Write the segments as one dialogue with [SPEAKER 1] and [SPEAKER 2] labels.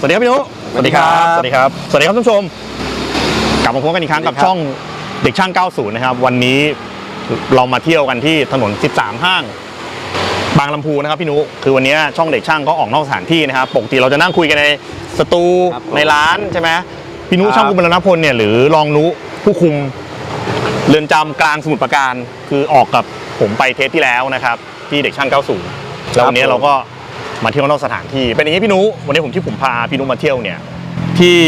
[SPEAKER 1] สวัสดีครับพี่นุ
[SPEAKER 2] สวัสดีครับ
[SPEAKER 1] สวัสดีครับ สวัสดีครับท่านผู้ชม กลับมาพบกันอีกครั้งกับ
[SPEAKER 2] สวัสดีครับ
[SPEAKER 1] ช่องเด็กช่าง 90 นะครับ วันนี้เรามาเที่ยวกันที่ถนน 13 ห้าง บางลำพูนะครับพี่นุ คือวันนี้ช่องเด็กช่างก็ออกนอกสถานที่นะครับ ปกติเราจะนั่งคุยกันในสตู
[SPEAKER 2] ครับผม
[SPEAKER 1] ในร้านใช่ไหมพี่นุ
[SPEAKER 2] ครับ
[SPEAKER 1] ช่างกุมรณพลเนี่ยหรือรองนุผู้คุมเรือนจำกลางสมุทรปราการ คือออกกับผมไปเทสที่แล้วนะครับ ที่เด็กช่าง 90 แล้ววันนี้เราก็ มาเที่ยวนอกสถานที่เป็นอย่างนี้พี่นุวันนี้ผมที่ผมพาพี่นุมาเที่ยวเนี่ยที่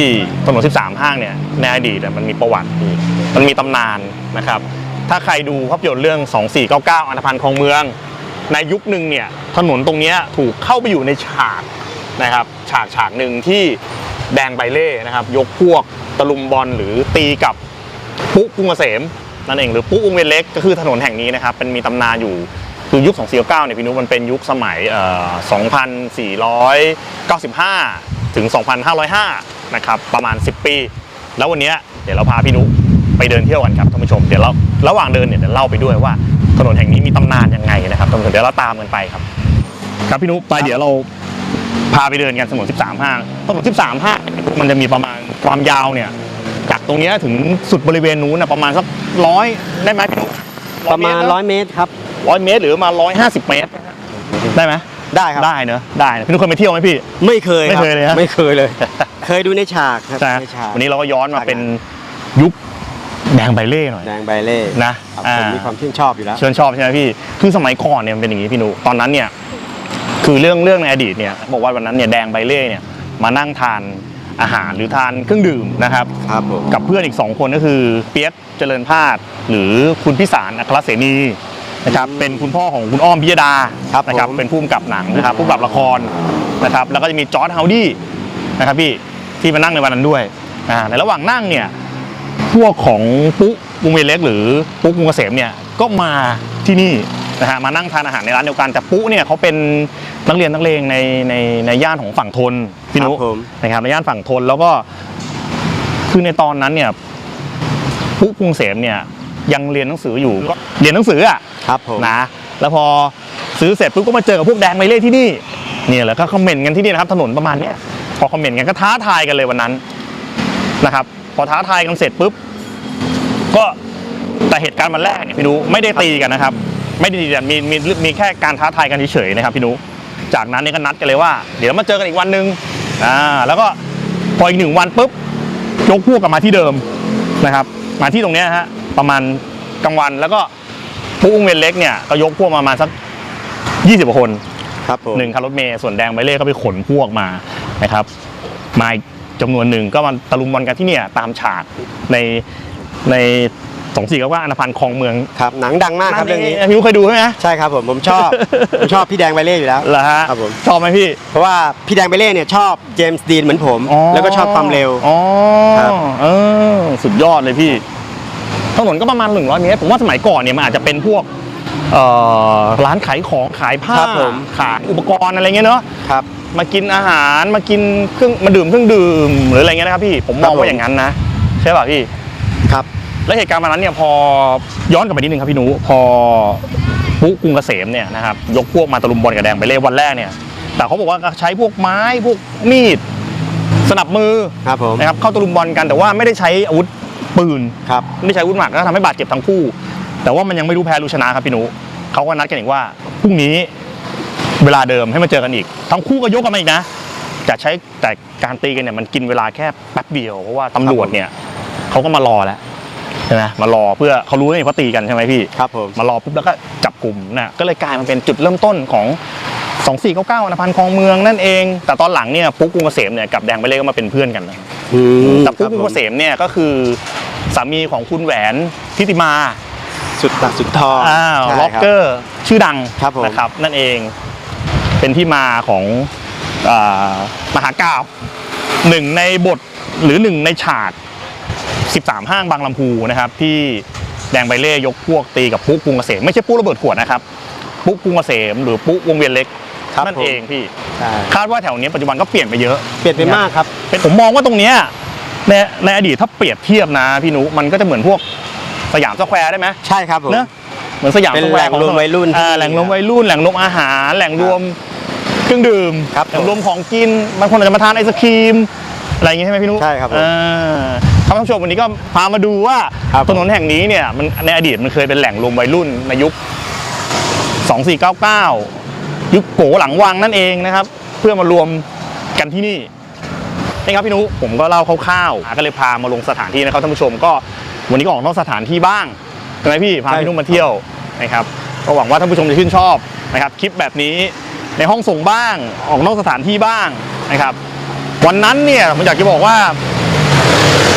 [SPEAKER 1] ถนน 13 ห้างเนี่ยในอดีตมันมีประวัติมันมีตำนานนะครับ ถ้าใครดูภาพยนตร์เรื่อง 2499 อันธพันธ์คลองเมือง ในยุคหนึ่งเนี่ยถนนตรงนี้ถูกเข้าไปอยู่ในฉากนะครับฉากฉากหนึ่งที่แดงใบเล่นะครับ ยกพวกตะลุมบอลหรือตีกับปุ๊กรุงเกษมนั่นเองหรือปุ๊วงเวนเล็กก็คือถนนแห่งนี้นะครับเป็นมีตำนานอยู่ คือยุค2499เนี่ยพี่นุมันเป็นยุคสมัยเอ่อ2495 ถึง 2505 นะครับ ประมาณ 10 ปี แล้ววันเนี้ยเดี๋ยวเราพาพี่นุไปเดินเที่ยวกันครับท่านผู้ชม เดี๋ยวเราระหว่างเดินเนี่ยเดี๋ยวเล่าไปด้วยว่าถนนแห่งนี้มีตำนานยังไงนะครับท่านผู้ชมเดี๋ยวเราตามกันไปครับ ครับพี่นุไปเดี๋ยวเราพาไปเดินกันถนน13 ห้างถนน13 ห้างมันจะมีประมาณความยาวเนี่ยจากตรงเนี้ยถึงสุดบริเวณนู้นนะประมาณสักร้อยได้ไหมพี่นุ
[SPEAKER 2] ประมาณร้อยเมตรครับ
[SPEAKER 1] ร้อยเมตร หรือประมาร้อยห้าสิบเมตร ได้ไหม
[SPEAKER 2] ได้ครับ
[SPEAKER 1] ได้เนอะได้นะพี่นุเคยไปเที่ยวไหมพี่
[SPEAKER 2] ไม่เคย
[SPEAKER 1] ไม่เคยเลยฮะ
[SPEAKER 2] ไม่เคยเลย เคยดูในฉากครับ
[SPEAKER 1] ใช่ไหม
[SPEAKER 2] ในฉาก
[SPEAKER 1] วันนี้เราก็ย้อนมา
[SPEAKER 2] ฉาก
[SPEAKER 1] เป็นยุคแดงใบเล่หน่อย
[SPEAKER 2] แดงใบเล่
[SPEAKER 1] นะครับ
[SPEAKER 2] ผม
[SPEAKER 1] อ่า
[SPEAKER 2] มีความชื่นชอบอยู่แล้ว
[SPEAKER 1] เชิญชอบใช่ไหมพี่ คือสมัยก่อนเนี่ยมันเป็นอย่างนี้พี่นุตอนนั้นเนี่ย คือเรื่องเรื่องในอดีตเนี่ย บอกว่าวันนั้นเนี่ยแดงใบเล่เนี่ยมานั่งทานอาหารหรือทานเครื่องดื่มนะครับ
[SPEAKER 2] ครับผม
[SPEAKER 1] กับเพื่อนอีก 2 คนก็คือเปียกเจริญพาดหรือคุณพิสารอัครเสนี นะครับเป็นคุณพ่อของคุณอ้อมพิยดา
[SPEAKER 2] ครับ
[SPEAKER 1] นะครับ
[SPEAKER 2] ผม
[SPEAKER 1] เป็นผู้กำกับหนังนะครับผู้กำกับละครนะครับแล้วก็จะมีจอร์ดเฮาดี้นะครับพี่ที่มานั่งในวันนั้นด้วยอ่าในระหว่างนั่งเนี่ยพวกของปุ๊วงเวียนเล็กหรือปุ๊กรุงเกษมเนี่ยก็มาที่นี่นะฮะมานั่งทานอาหารในร้านเดียวกันแต่ปุ๊เนี่ยเขาเป็นนักเรียนนักเลงในในในย่านของฝั่งทนพี่นุ
[SPEAKER 2] ครับผม
[SPEAKER 1] นะครับในย่านฝั่งทนแล้วก็คือในตอนนั้นเนี่ยปุ๊กรุงเสมเนี่ย ยังเรียนหนังสืออยู่ก็เรียนหนังสืออะ
[SPEAKER 2] ครับผม
[SPEAKER 1] นะแล้วพอซื้อเสร็จปุ๊บก็มาเจอกับพวกแดงไมเล่ที่นี่เนี่ยแหละก็คอมเมนต์กันที่นี่นะครับถนนประมาณเนี้ยพอคอมเมนต์กันก็ท้าทายกันเลยวันนั้นนะครับ พอท้าทายกันเสร็จปุ๊บก็แต่เหตุการณ์วันแรกเนี่ยพี่นุไม่ได้ตีกันนะครับ ไม่ได้ตีกันมีมีมีแค่การท้าทายกันเฉยๆนะครับพี่นุจากนั้นเนี่ยก็นัดกันเลยว่า เดี๋ยวมาเจอกันอีกวันหนึ่งอ่าแล้วก็พออีกหนึ่งวันปุ๊บยกพวกกลับมาที่เดิมนะครับ มาที่ตรงเนี้ยฮะ ประมาณกลางวันแล้วก็ปุ๊กวงเวียนเล็กเนี่ยก็ยกพวกมาประมาณสัก 20กว่าคน
[SPEAKER 2] ครับผม
[SPEAKER 1] หนึ่งคันรถเมย์ส่วนแดงใบเล่ก็ไปขนพวกมานะครับมาอีกจำนวนหนึ่งก็มาตะลุมบอลกันที่เนี่ยตามฉากในในสองสี่ก็ว่าอนาพันธ์คลองเมือง
[SPEAKER 2] ครับหนังดังมากครับเรื่องนี้
[SPEAKER 1] พี่รู้เคยดูใช่ไหม
[SPEAKER 2] ใช่ครับผมผมชอบ ผมชอบพี่แดงใบเล่อยู่แล้ว
[SPEAKER 1] เหรอฮะ
[SPEAKER 2] ครับผม
[SPEAKER 1] ชอบไหมพี่
[SPEAKER 2] เพราะว่าพี่แดงใบเล่เนี่ยชอบเจมส์ดีนเหมือนผม
[SPEAKER 1] อ๋อ
[SPEAKER 2] แล้วก็ชอบความเร็ว
[SPEAKER 1] อ๋อ
[SPEAKER 2] ครับ
[SPEAKER 1] เออสุดยอดเลยพี่ ถนนก็ประมาณ 100 เมตร ผมว่าสมัยก่อนเนี่ยมันอาจจะเป็นพวกเอ่อร้านขายของขายผ้า
[SPEAKER 2] ครับผม
[SPEAKER 1] ขายอุปกรณ์อะไรเงี้ยเนาะ
[SPEAKER 2] ครับ
[SPEAKER 1] มากินอาหารมากินเครื่องมาดื่มเครื่องดื่มหรืออะไรเงี้ยนะครับพี่ผมมอง
[SPEAKER 2] ครับผม
[SPEAKER 1] ว่าอย่างนั้นนะใช่ป่ะพี่
[SPEAKER 2] ครับ
[SPEAKER 1] แล้วเหตุการณ์วันนั้นเนี่ยพอย้อนกลับไปนิดนึงครับพี่หนูพอปุ๊กรุงเกษมเนี่ยนะครับยกพวกมาตะลุมบอลกับแดงไปเล่วันแรกเนี่ย แต่เขาบอกว่าใช้พวกไม้พวกมีดสนับมือ
[SPEAKER 2] ครับผม
[SPEAKER 1] นะครับเข้าตะลุมบอลกันแต่ว่าไม่ได้ใช้อาวุธ ปืน
[SPEAKER 2] ครับ
[SPEAKER 1] ไม่ได้ใช้อาวุธหนักก็ทำให้บาดเจ็บทั้งคู่ แต่ว่ามันยังไม่รู้แพ้รู้ชนะครับพี่หนูเขาก็นัดกันอีกว่าพรุ่งนี้เวลาเดิมให้มาเจอกันอีก ทั้งคู่ก็ยกกันมาอีกนะจะใช้แต่การตีกันเนี่ยมันกินเวลาแค่แป๊บเดียวเพราะว่าตำรวจเนี่ยเขาก็มารอแล้วใช่ไหมมารอเพื่อเขารู้นี่เขาตีกันใช่ไหมพี่
[SPEAKER 2] ครับผม
[SPEAKER 1] มารอปุ๊บแล้วก็จับกลุ่มนะก็เลยกลายมาเป็นจุดเริ่มต้นของ2499อนพันธ์คลองเมืองนั่นเอง แต่ตอนหลังเนี่ยปุ๊กกรุงเกษมเนี่ยกับแดงไปเล่ก็มาเป็นเพื่อนกันนะ
[SPEAKER 2] อืม
[SPEAKER 1] แต่ปุ๊ก
[SPEAKER 2] ค
[SPEAKER 1] ก
[SPEAKER 2] รับ
[SPEAKER 1] รุง
[SPEAKER 2] ผ
[SPEAKER 1] เกษมเนี่ยก็คือ สามีของคุณแหวนทิติมา
[SPEAKER 2] สุดตัดสุดทอง
[SPEAKER 1] อ่า
[SPEAKER 2] ใช่
[SPEAKER 1] ล็อก
[SPEAKER 2] ครับ
[SPEAKER 1] เกอร์ชื่อดัง
[SPEAKER 2] ครับผม
[SPEAKER 1] นะครับ นั่นเองเป็นที่มาของอ่ามหากาบหนึ่งในบทหรือหนึ่งในฉาก 13 ห้างบางลำพูนะครับ ที่แดงใบเล่ยกพวกตีกับปุ๊กกรุงเกษมไม่ใช่ปุ๊กระเบิดขวดนะครับ ปุ๊กกรุงเกษมหรือปุ๊กวงเวียนเล็ก
[SPEAKER 2] ครับ
[SPEAKER 1] นั่น
[SPEAKER 2] ผม
[SPEAKER 1] เองพี่
[SPEAKER 2] ใช่
[SPEAKER 1] คาดว่าแถวนี้ปัจจุบันก็เปลี่ยนไปเยอะ
[SPEAKER 2] เปลี่ยนไปมากครับ
[SPEAKER 1] เป็นผมมองว่าตรงเนี้ย ในในอดีตถ้าเปรียบเทียบนะพี่นุมันก็จะเหมือนพวกสยามสแควร์ได้ไหม
[SPEAKER 2] ใช่ครับผม
[SPEAKER 1] เนอะเหมือนสยาม
[SPEAKER 2] เป็น
[SPEAKER 1] สแควร์
[SPEAKER 2] แหล่งรวมวัยรุ่น
[SPEAKER 1] อ่าแหล่งรวมวัยรุ่นแหล่งรวมอาหาร แหล่งรวมรื่องดื่ม
[SPEAKER 2] ครับผม
[SPEAKER 1] รวมของกินบางคนอาจจะมาทานไอศครีม อะไรอย่างงี้ใช่ไหมพี่นุ
[SPEAKER 2] ใช่ครับผม
[SPEAKER 1] อ่าครับท่านผู้ชมวันนี้ก็พามาดูว่า
[SPEAKER 2] ครับผม
[SPEAKER 1] ถนนแห่งนี้เนี่ยมันในอดีตมันเคยเป็นแหล่งรวมวัยรุ่นในยุค 2499 ยุคโกหลังวังนั่นเองนะครับ เพื่อมารวมกันที่นี่ นี่ครับพี่นุผมก็เล่าคร่าวๆก็เลยพามาลงสถานที่นะครับท่านผู้ชมก็วันนี้ก็ออกนอกสถานที่บ้างใช่ไหมพี่พา
[SPEAKER 2] ใช่
[SPEAKER 1] พี่นุมาเที่ยวนะครับก็หวังว่าท่านผู้ชมจะชื่นชอบนะครับคลิปแบบนี้ในห้องส่งบ้างออกนอกสถานที่บ้างนะครับวันนั้นเนี่ยผมอยากจะบอกว่า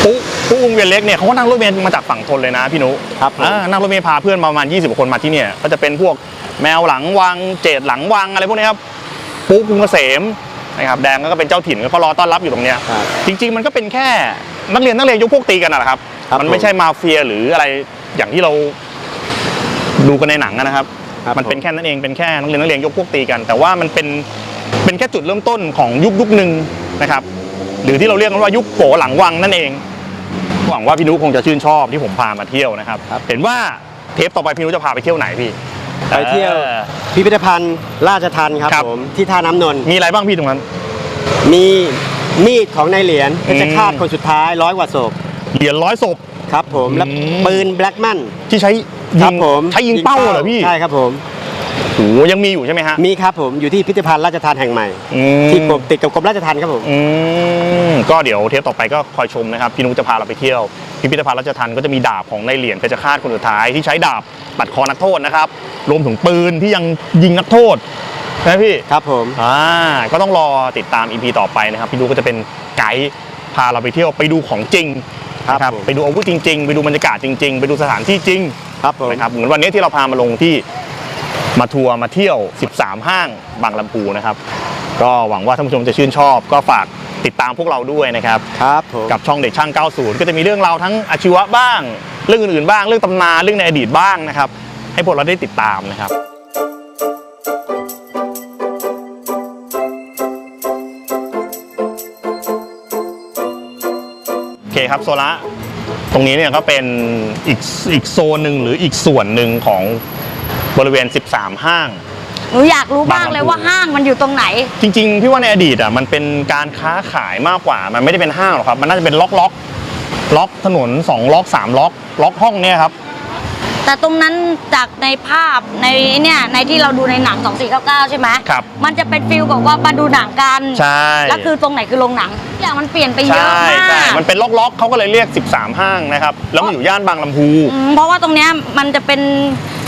[SPEAKER 1] ปุ๊ปุ๊วงเวียนเล็กเนี่ยเขาก็นั่งรถเมล์มาจากฝั่งทนเลยนะพี่นุ
[SPEAKER 2] ครับผม
[SPEAKER 1] อ่านั่งรถเมล์พาเพื่อนมาประมาณ 20กว่าคนมาที่เนี่ยก็จะเป็นพวกแมวหลังวังเจดหลังวังอะไรพวกนี้ครับปุ๊กรุงเกษม นะครับแดงก็เป็นเจ้าถิ่นก็รอต้อนรับอยู่ตรงเนี้ย
[SPEAKER 2] ครับ
[SPEAKER 1] จริง ๆ มันก็เป็นแค่นักเรียนนักเรียนยกพวกตีกันนะแหละครับ
[SPEAKER 2] ครับ
[SPEAKER 1] มันไม่
[SPEAKER 2] ผม
[SPEAKER 1] ใช่มาเฟียหรืออะไรอย่างที่เราดูกันในหนังอะนะครับ
[SPEAKER 2] ครับ
[SPEAKER 1] มันเป็น
[SPEAKER 2] ผม
[SPEAKER 1] แค่นั้นเองเป็นแค่นักเรียนนักเรียนยกพวกตีกัน แต่ว่ามันเป็นเป็นแค่จุดเริ่มต้นของยุคยุคหนึ่งนะครับ หรือที่เราเรียกกันว่ายุคโกหลังวังนั่นเอง หวังว่าพี่นุคงจะชื่นชอบที่ผมพามาเที่ยวนะครับ
[SPEAKER 2] ครับ
[SPEAKER 1] เห็นว่าเทปต่อไปพี่นุจะพาไปเที่ยวไหนพี่
[SPEAKER 2] ไปเที่ยว
[SPEAKER 1] ออ
[SPEAKER 2] พิพิธภัณฑ์ราชทันครับ
[SPEAKER 1] ครับ
[SPEAKER 2] ผมที่ท่าน้ำนนท์
[SPEAKER 1] มีอะไรบ้างพี่ตรงนั้น
[SPEAKER 2] มีมีดของนายเหรียญเพชรฆาต
[SPEAKER 1] อืม
[SPEAKER 2] คนสุดท้ายร้อยกว่าศพ
[SPEAKER 1] เหรียญร้อยศพ
[SPEAKER 2] ครับผมและ
[SPEAKER 1] อืม
[SPEAKER 2] ปืนแบล็กมัน
[SPEAKER 1] ที่ใช้
[SPEAKER 2] ค
[SPEAKER 1] ยิ
[SPEAKER 2] รับ
[SPEAKER 1] ง
[SPEAKER 2] ผม
[SPEAKER 1] ใช้ยิงเป้าเหรอพี่
[SPEAKER 2] ใช่ครับผม
[SPEAKER 1] โหยังมีอยู่ใช่ไหมฮะ
[SPEAKER 2] มีครับผมอยู่ที่พิพิธภัณฑ์ราชทันแห่งใหม่
[SPEAKER 1] อืม
[SPEAKER 2] ที่กรมติดกับกรมราชทัณฑ์ครับผม
[SPEAKER 1] อืมก็เดี๋ยวเทปต่อไปก็คอยชมนะครับ พี่นุจะพาเราไปเที่ยว พิพิธภัณฑ์ราชทันก็จะมีดาบของในายเหรียญเพชรฆาตคนสุดท้ายที่ใช้ดาบตัดคอนักโทษนะครับ รวมถึงปืนที่ยังยิงนักโทษนะพี่
[SPEAKER 2] ครับผม
[SPEAKER 1] อ่าก็ต้องรอติดตาม EP ต่อไปนะครับ พี่ดูก็จะเป็นไกด์พาเราไปเที่ยวไปดูของจริง
[SPEAKER 2] ครับ
[SPEAKER 1] นะ
[SPEAKER 2] ผม
[SPEAKER 1] ไปดูอาวุธจริง ๆ ไปดูบรรยากาศจริง ๆ ไปดูสถานที่จริง
[SPEAKER 2] ครับผม
[SPEAKER 1] นะครับเหมือนวันนี้ที่เราพามาลงที่ มาทัวร์มาเที่ยว 13 ห้างบางลำพูนะครับ ก็หวังว่าท่านผู้ชมจะชื่นชอบ ก็ฝากติดตามพวกเราด้วยนะครับ
[SPEAKER 2] ครับผม
[SPEAKER 1] กับช่องเด็กช่าง 90 ก็จะมีเรื่องราวทั้งอาชีวะบ้าง เรื่องอื่นๆบ้าง เรื่องตำนานเรื่องในอดีตบ้างนะครับ ให้พวกเราได้ติดตามนะครับ โอเคครับโซละตรงนี้เนี่ยก็เป็นอีกอีกโซนหนึ่งหรืออีกส่วนหนึ่งของ บริเวณ 13 ห้าง
[SPEAKER 3] หนูอยากรู้บ้างเลยว่าห้างมันอยู่ตรงไหน
[SPEAKER 1] จริงๆพี่ว่าในอดีตอะมันเป็นการค้าขายมากกว่า มันไม่ได้เป็นห้างหรอกครับ มันน่าจะเป็นล็อกล็อกล็อกถนน 2 ล็อก 3 ล็อก ล็อกห้องเนี่ยครับ
[SPEAKER 3] แต่ตรงนั้นจากในภาพในเนี่ยในที่เราดูในหนัง 2499 ใช่ไหม
[SPEAKER 1] ครับ
[SPEAKER 3] มันจะเป็นฟิลแบบว่ามาดูหนังกัน
[SPEAKER 1] ใช่
[SPEAKER 3] แล้วคือตรงไหนคือโรงหนังอย่างมันเปลี่ยนไปเย
[SPEAKER 1] ใช่
[SPEAKER 3] อะมา
[SPEAKER 1] ใช่
[SPEAKER 3] ก
[SPEAKER 1] มันเป็นล็อกล็อกเขาก็เลยเรียก 13 ห้างนะครับแล้วมันอยู่ย่านบางลำพู
[SPEAKER 3] อืมเพราะว่าตรงเนี้ยมันจะเป็น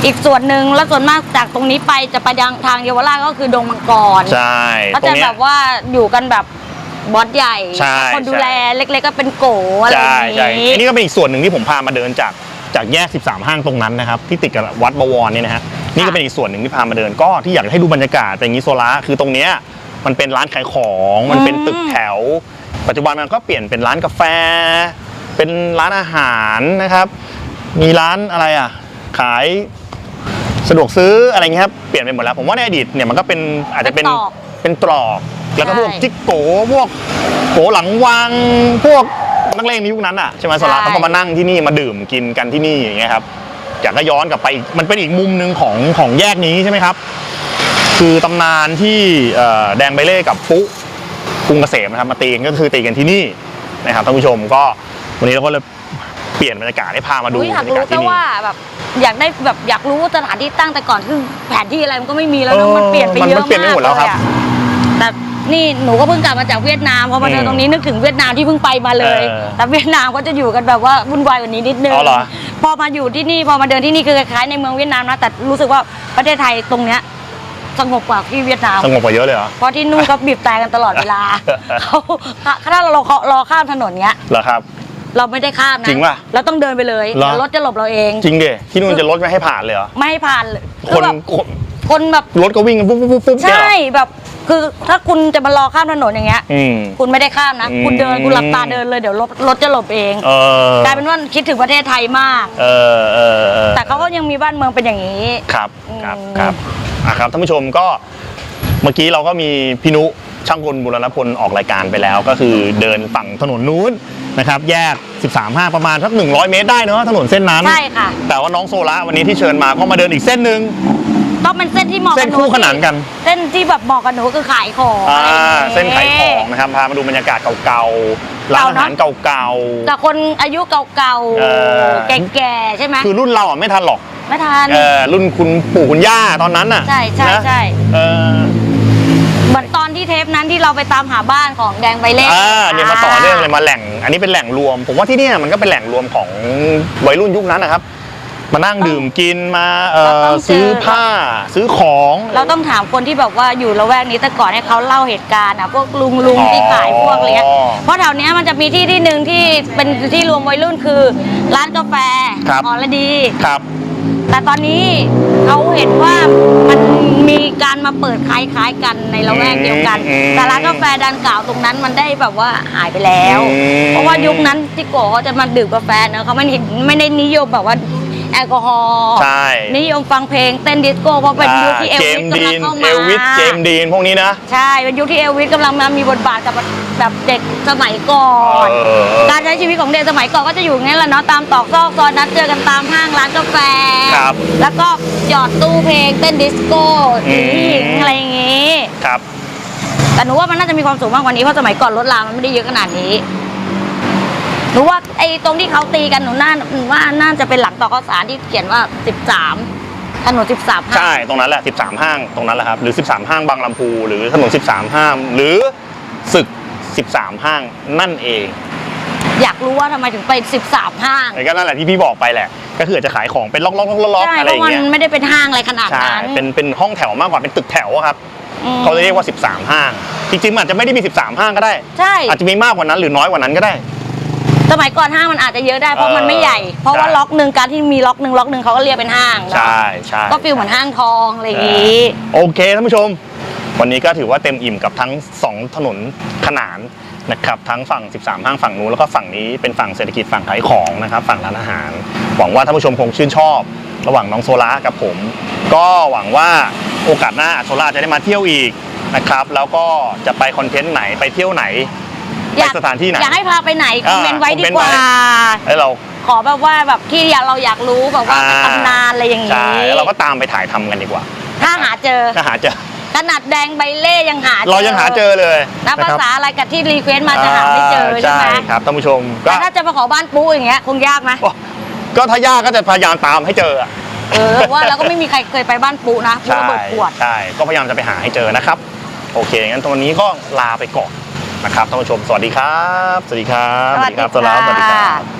[SPEAKER 3] อีกส่วนหนึ่งแล้วส่วนมากจากตรงนี้ไปจะไปยังทางเยาวราชก็คือดงมังกร
[SPEAKER 1] ใช่
[SPEAKER 3] ก็
[SPEAKER 1] ตร
[SPEAKER 3] จะ
[SPEAKER 1] งเนี้
[SPEAKER 3] แบ
[SPEAKER 1] ย
[SPEAKER 3] บว่าอยู่กันแบบบอสใหญ่
[SPEAKER 1] ใช่
[SPEAKER 3] คนดู
[SPEAKER 1] ใช่
[SPEAKER 3] แลเล็กๆก็เป็นโกอะไรอ
[SPEAKER 1] ใช่
[SPEAKER 3] ย่าง
[SPEAKER 1] ใช่
[SPEAKER 3] นี้
[SPEAKER 1] อันนี้ก็เป็นอีกส่วนหนึ่งที่ผมพามาเดินจาก จากแยก 13 ห้างตรงนั้นนะครับที่ติดกับวัดบวรเนี่ยนะฮะนี่ก็เป็นอีกส่วนหนึ่งที่พามาเดินก็ที่อยากให้ดูบรรยากาศแต่อย่างนี้โซล่าคือตรงเนี้ยมันเป็นร้านขายของมันเป็นตึกแถว ปัจจุบันมันก็เปลี่ยนเป็นร้านกาแฟ เป็นร้านอาหารนะครับ มีร้านอะไรอะขายสะดวกซื้ออะไรเงี้ยครับเปลี่ยนไปหมดแล้วผมว่าในอดีตเนี่ยมันก็เป็นอาจจะเป็น
[SPEAKER 3] เป็นตรอก
[SPEAKER 1] เป็นตรอก แล้วก็พวก
[SPEAKER 3] ใช่
[SPEAKER 1] จิกโกพวกโกหลังวังพวกนักเลงในยุคนั้นอะใช่ไหมสลับ
[SPEAKER 3] ใช่
[SPEAKER 1] เขาก็มานั่งที่นี่มาดื่มกินกันที่นี่อย่างเงี้ยครับอยากก็ย้อนกลับไปอีกมันเป็นอีกมุมหนึ่งของของแยกนี้ใช่ไหมครับ คือตำนานที่เอ่อแดงใบเล่กับปุ๊กรุงเกษมนะครับมาตีกันก็คือตีกันที่นี่นะครับท่านผู้ชมก็วันนี้เราก็เลยเปลี่ยนบรรยากาศให้พามาดู
[SPEAKER 3] อุ๊ยอยาก
[SPEAKER 1] บรรยากาศ
[SPEAKER 3] รู้แต่
[SPEAKER 1] ที่นี่
[SPEAKER 3] ว่าแบบอยากได้แบบอยากรู้สถานที่ตั้งแต่ก่อนคือแผนที่อะไรมันก็ไม่มีแล้ว
[SPEAKER 1] เอ
[SPEAKER 3] นะ
[SPEAKER 1] อ
[SPEAKER 3] มันเปลี่ยนไป
[SPEAKER 1] มัน
[SPEAKER 3] เยอะ
[SPEAKER 1] มันเปลี่ยนไป
[SPEAKER 3] มาก
[SPEAKER 1] หมดแล้วครับ
[SPEAKER 3] เยอะแต่ นี่หนูก็เพิ่งกลับมาจากเวียดนามพอมาเดิน
[SPEAKER 1] อืม
[SPEAKER 3] ตรงนี้นึกถึงเวียดนามที่เพิ่งไปมาเลย
[SPEAKER 1] เออ
[SPEAKER 3] แต่เวียดนามก็จะอยู่กันแบบว่าวุ่นวายกว่านี้นิดนึง
[SPEAKER 1] อ๋อเหรอ
[SPEAKER 3] พอมาอยู่ที่นี่พอมาเดินที่นี่คือคล้ายๆในเมืองเวียดนามนะแต่รู้สึกว่าประเทศไทยตรงเนี้ยสงบกว่าที่เวียดนาม
[SPEAKER 1] สงบกว่าเยอะเลยเหรอ
[SPEAKER 3] เพราะที่นู่นเขาบีบแต่กันตลอดเวลาเขาถ้าเรารอข้ามถนนเนี้ย
[SPEAKER 1] เหรอครับ
[SPEAKER 3] เราไม่ได้ข้ามนะ
[SPEAKER 1] จริงป่ะ
[SPEAKER 3] เราต้องเดินไปเลย
[SPEAKER 1] เหรอ
[SPEAKER 3] เดี๋ยวรถจะหลบเราเอง
[SPEAKER 1] จริงดิที่นู่นจะรถไม่ให้ผ่านเลยเหรอ
[SPEAKER 3] ไม่ให้ผ่านเลย
[SPEAKER 1] คน
[SPEAKER 3] อแบบ
[SPEAKER 1] คน
[SPEAKER 3] คนแบบ
[SPEAKER 1] รถก็วิ่งกันปุ๊บปุ๊บปุ๊บปุ๊บเนี่ย
[SPEAKER 3] ใช่
[SPEAKER 1] เหรอ
[SPEAKER 3] แบบ คือถ้าคุณจะมารอข้ามถนนอย่างเงี้ย
[SPEAKER 1] อืม
[SPEAKER 3] คุณไม่ได้ข้ามนะ
[SPEAKER 1] อืม
[SPEAKER 3] คุณเดินคุณหลับตาเดินเลยเดี๋ยวรถรถจะหลบเอง
[SPEAKER 1] เออก
[SPEAKER 3] ลายเป็นว่าคิดถึงประเทศไทยมาก
[SPEAKER 1] เออเออเออ
[SPEAKER 3] แต่เขาก็ยังมีบ้านเมืองเป็นอย่างนี้
[SPEAKER 1] ครับครับ
[SPEAKER 3] อืม
[SPEAKER 1] ครับอะครับท่านผู้ชมก็เมื่อกี้เราก็มีพี่นุช่างพลบุรณพลออกรายการไปแล้ว ก็คือเดินฝั่งถนนนู้นนะครับ แยก 13ห้างประมาณสัก100 เมตรได้เนอะถนนเส้นนั้น
[SPEAKER 3] ใช่ค่ะ
[SPEAKER 1] แต่ว่าน้องโซล่าวันนี้ที่เชิญมาก็มาเดินอีกเส้นหนึ่ง
[SPEAKER 3] ต้องเป็นเส้นที่เหมาะกับ
[SPEAKER 1] เส้น
[SPEAKER 3] หนู
[SPEAKER 1] คู่ขนานกัน
[SPEAKER 3] เส้นที่แบบเหมาะกับหนูคือขายของ
[SPEAKER 1] อ่า
[SPEAKER 3] อะไรอย่างงี้
[SPEAKER 1] เส้นขายของนะครับพามาดูบรรยากาศเก่าๆร้านอาหารเก่า
[SPEAKER 3] แต่คนอายุเก่า
[SPEAKER 1] เออ
[SPEAKER 3] ๆแก่ๆใช่ไหม
[SPEAKER 1] ๆคือรุ่นเราอะไม่ทันหรอก
[SPEAKER 3] ไม่ทัน
[SPEAKER 1] เออรุ่นคุณปู่คุณย่าตอนนั้นน่ะ
[SPEAKER 3] ใช่ใช่
[SPEAKER 1] นะ
[SPEAKER 3] ใช่
[SPEAKER 1] เออ
[SPEAKER 3] เหมือนตอนที่เทปนั้นที่เราไปตามหาบ้านของแดงใบเล่
[SPEAKER 1] อ่าเนี่ยมาต่อเนื่องเลยมาแหล่ง อันนี้เป็นแหล่งรวม ผมว่าที่เนี่ยมันก็เป็นแหล่งรวมของวัยรุ่นยุคนั้นนะครับ มานั่งดื่มกินมาเอ่อซื้อผ้าซื้อของ
[SPEAKER 3] เราต้องถามคนที่แบบว่าอยู่ละแวกนี้แต่ก่อนให้เขาเล่าเหตุการณ์อะพวกลุงลุง
[SPEAKER 1] อ๋อ
[SPEAKER 3] ที่ขายพวกอะไรเงี้ยเพราะแถวเนี้ยมันจะมีที่ที่หนึ่งที่เป็นที่รวมวัยรุ่นคือ ร้านกาแฟ
[SPEAKER 1] ครับ
[SPEAKER 3] อรดี
[SPEAKER 1] ครับ
[SPEAKER 3] แต่ตอนนี้เขาเห็นว่ามันมีการมาเปิดคล้ายๆกันในละแวกเดียวกัน
[SPEAKER 1] อืม
[SPEAKER 3] แต่ร้านกาแฟดันกล่าวตรงนั้นมันได้แบบว่าหายไปแล้ว
[SPEAKER 1] อืม
[SPEAKER 3] เพราะว่ายุคนั้นที่โกเขาจะมาดื่มกาแฟเนอะเขาไม่เห็นไม่ได้นิยมแบบว่าแอลกอฮอล์
[SPEAKER 1] ใช่
[SPEAKER 3] นิยมฟังเพลงเต้นดิสโก้เพราะเป็นยุคที่เอล
[SPEAKER 1] เจ
[SPEAKER 3] วิ
[SPEAKER 1] ม
[SPEAKER 3] ส
[SPEAKER 1] ส์
[SPEAKER 3] กำ
[SPEAKER 1] ดี
[SPEAKER 3] ลัง
[SPEAKER 1] น
[SPEAKER 3] เข้า
[SPEAKER 1] เอ
[SPEAKER 3] มา
[SPEAKER 1] ลวิสเจมส์ดีนพวกนี้นะ
[SPEAKER 3] ใช่เป็นยุคที่เอลวิสกำลังมามีบทบาทกับแบบเด็กสมัยก่อน
[SPEAKER 1] เออ
[SPEAKER 3] การใช้ชีวิตของเด็กสมัยก่อนก็จะอยู่อย่างนี้แหละเนาะตามตอกซอกซอยนัดเจอกันตามห้างร้านกาแฟ
[SPEAKER 1] ครับ
[SPEAKER 3] แล้วก็หยอดตู้เพลงเต้นดิสโก้
[SPEAKER 1] อื
[SPEAKER 3] ห
[SPEAKER 1] ม
[SPEAKER 3] ญิงหญิงอะไรอย่างงี้
[SPEAKER 1] ครับ
[SPEAKER 3] แต่หนูว่ามันน่าจะมีความสูงมากกว่านี้เพราะสมัยก่อนรถรางมันไม่ได้เยอะขนาดนี้ หนูว่าไอ้ตรงที่เขาตีกันหนูน่าหนูว่าน่าจะเป็นหลังต่อข้าวสารที่เขียนว่า 13ถนน13
[SPEAKER 1] ใช่ ตรงนั้นแหละ 13 ห้างตรงนั้นแหละครับ หรือ 13 ห้างบางลำพู หรือถนน 13 ห้างหรือศึก 13 ห้างนั่นเอง
[SPEAKER 3] อยากรู้ว่าทำไมถึงเป็น13 ห้าง
[SPEAKER 1] แล้วก็นั่นแหละที่พี่บอกไปแหละ ก็คืออาจจะขายของเป็นล็อกๆๆๆ
[SPEAKER 3] ใช่
[SPEAKER 1] อะไร
[SPEAKER 3] เพ
[SPEAKER 1] อ
[SPEAKER 3] ราะ
[SPEAKER 1] ย่าง
[SPEAKER 3] มัน
[SPEAKER 1] เงี้ย
[SPEAKER 3] ไม่ได้เป็นห้างอะไรขนาด
[SPEAKER 1] ใช่
[SPEAKER 3] นั้น
[SPEAKER 1] เป็นเป็นห้องแถวมากกว่าเป็นตึกแถวอะครับ
[SPEAKER 3] อืม
[SPEAKER 1] เขาจะเรียกว่า 13 ห้าง จริงๆมันอาจจะไม่ได้มี 13 ห้างก็ได้
[SPEAKER 3] ใช่
[SPEAKER 1] อาจจะมีมากกว่านั้นหรือน้อยกว่านั้นก็ได้
[SPEAKER 3] สมัยก่อนห้างมันอาจจะเยอะได้เพราะมันไม่ใหญ่ เพราะว่า
[SPEAKER 1] ใช่
[SPEAKER 3] ล็อกหนึ่งการที่มีล็อกหนึ่งล็อกหนึ่งเขาก็เรียกเป็นห้างเนอะ
[SPEAKER 1] ใช่ใช่
[SPEAKER 3] ก็ฟีลเหมือนห้างทองอะไรอย่างงี้
[SPEAKER 1] โอเคท่านผู้ชม วันนี้ก็ถือว่าเต็มอิ่มกับทั้ง 2 ถนนขนานนะครับทั้งฝั่ง 13 ห้างฝั่งนู้นแล้วก็ฝั่งนี้เป็นฝั่งเศรษฐกิจฝั่งขายของนะครับฝั่งร้านอาหาร หวังว่าท่านผู้ชมคงชื่นชอบ ระหว่างน้องโซล่ากับผม ก็หวังว่าโอกาสหน้าโซล่าจะได้มาเที่ยวอีกนะครับแล้วก็จะไปคอนเทนต์ไหนไปเที่ยวไหน ไปสถานที่ไหน
[SPEAKER 3] อยากให้พาไปไหนคอมเมนต์ไว้
[SPEAKER 1] อ่า
[SPEAKER 3] ดี
[SPEAKER 1] คอมเมนต์
[SPEAKER 3] กว่า
[SPEAKER 1] ไว้แล้วเรา
[SPEAKER 3] ขอแบบว่าแบบที่เราอยากรู้แบบว่าเป็นตำนานอะไรอย่าง
[SPEAKER 1] ใช่
[SPEAKER 3] นี้
[SPEAKER 1] แล้วเราก็ตามไปถ่ายทำกันดีกว่า
[SPEAKER 3] ถ้าหาเจอ
[SPEAKER 1] ถ้าหาเจอ
[SPEAKER 3] ขนาดแดงใบเล่ยังหา
[SPEAKER 1] เรายังหาเจอเลย
[SPEAKER 3] นับ
[SPEAKER 1] นะ
[SPEAKER 3] ภา
[SPEAKER 1] ครับ
[SPEAKER 3] ษาอะไรกับที่รีเควสต์มาจะหาไม่เจอใช่ไหม
[SPEAKER 1] ครับท่านผู้ชมก็
[SPEAKER 3] แต่ถ้าจะมาขอบ้านปูอย่างเงี้ยคงยากไหม
[SPEAKER 1] โอ้ก็ถ้ายากก็จะพยายามตามให้เจออะ
[SPEAKER 3] เออว่าแล้วก็ไม่มีใครเคยไปบ้านปูนะปู
[SPEAKER 1] ใช่
[SPEAKER 3] ระเบิดขวด
[SPEAKER 1] ใช่ก็พยายามจะไปหาให้เจอนะครับ โอเคงั้นตอนนี้ก็ลาไปก่อน นะครับท่านผู้ชมสวัสดีครับ สวัสดีครับ
[SPEAKER 3] สวัสดี
[SPEAKER 1] สวัสดีครับ
[SPEAKER 3] ค่ะ